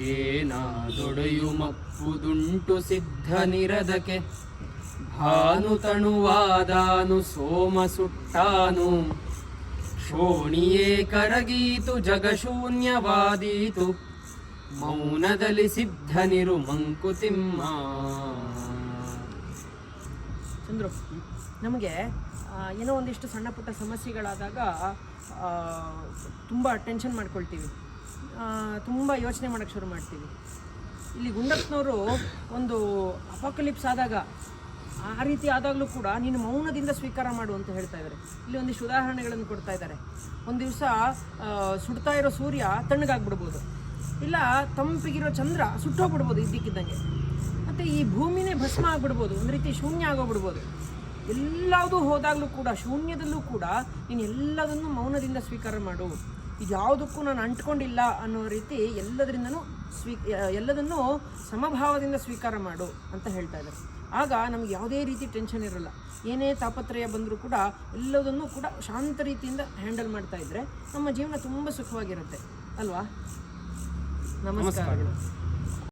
ಏನಾದೊಡೆಯು ಮಪ್ಪುದುಂಟು ಸಿದ್ಧ ನಿರದಕೆ. ಭಾನು ತಣುವಾದಾನು, ಸೋಮ ಸುಟ್ಟಾನು. ಶೋಣಿಯೇ ಕರಗೀತು, ಜಗಶೂನ್ಯವಾದೀತು. ಮೌನದಲ್ಲಿ ಸಿದ್ಧನಿರು ಮಂಕುತಿಮ್ಮ. ಚಂದ್ರು, ನಮಗೆ ಏನೋ ಒಂದಿಷ್ಟು ಸಣ್ಣ ಪುಟ್ಟ ಸಮಸ್ಯೆಗಳಾದಾಗ ತುಂಬ ಟೆನ್ಷನ್ ಮಾಡ್ಕೊಳ್ತೀವಿ. ತುಂಬ ಯೋಚನೆ ಮಾಡೋಕ್ಕೆ ಶುರು ಮಾಡ್ತೀವಿ. ಇಲ್ಲಿ ಗುಂಡಪ್ಪನವರು ಒಂದು ಅಪಕಲಿಪ್ಸ್ ಆದಾಗ, ಆ ರೀತಿ ಆದಾಗಲೂ ಕೂಡ ನೀನು ಮೌನದಿಂದ ಸ್ವೀಕಾರ ಮಾಡು ಅಂತ ಹೇಳ್ತಾ ಇದ್ದಾರೆ ಇಲ್ಲಿ ಒಂದಿಷ್ಟು ಉದಾಹರಣೆಗಳನ್ನು ಕೊಡ್ತಾ ಇದ್ದಾರೆ ಒಂದು ದಿವಸ ಸುಡ್ತಾ ಇರೋ ಸೂರ್ಯ ತಣ್ಣಗಾಗ್ಬಿಡ್ಬೋದು. ಇಲ್ಲ, ತಂಪಿಗಿರೋ ಚಂದ್ರ ಸುಟ್ಟೋಗ್ಬಿಡ್ಬೋದು ಇದ್ದಕ್ಕಿದ್ದಂಗೆ. ಮತ್ತು ಈ ಭೂಮಿನೇ ಭಸ್ಮ ಆಗ್ಬಿಡ್ಬೋದು, ಒಂದು ರೀತಿ ಶೂನ್ಯ ಆಗೋಗ್ಬಿಡ್ಬೋದು. ಎಲ್ಲದೂ ಹೋದಾಗಲೂ ಕೂಡ, ಶೂನ್ಯದಲ್ಲೂ ಕೂಡ ನೀನು ಎಲ್ಲದನ್ನು ಮೌನದಿಂದ ಸ್ವೀಕಾರ ಮಾಡು. ಇದ್ಯಾವುದಕ್ಕೂ ನಾನು ಅಂಟ್ಕೊಂಡಿಲ್ಲ ಅನ್ನೋ ರೀತಿ ಎಲ್ಲದರಿಂದನೂ ಸ್ವೀ ಎಲ್ಲದನ್ನೂ ಸಮಭಾವದಿಂದ ಸ್ವೀಕಾರ ಮಾಡು ಅಂತ ಹೇಳ್ತಾ ಇದ್ದಾರೆ. ಆಗ ನಮ್ಗೆ ಯಾವುದೇ ರೀತಿ ಟೆನ್ಷನ್ ಇರಲ್ಲ. ಏನೇ ತಾಪತ್ರಯ ಬಂದರೂ ಕೂಡ ಎಲ್ಲದನ್ನೂ ಕೂಡ ಶಾಂತ ರೀತಿಯಿಂದ ಹ್ಯಾಂಡಲ್ ಮಾಡ್ತಾ ಇದ್ದರೆ ನಮ್ಮ ಜೀವನ ತುಂಬ ಸುಖವಾಗಿರುತ್ತೆ. ಅಲ್ವಾ? ನಮಸ್ಕಾರಗಳು.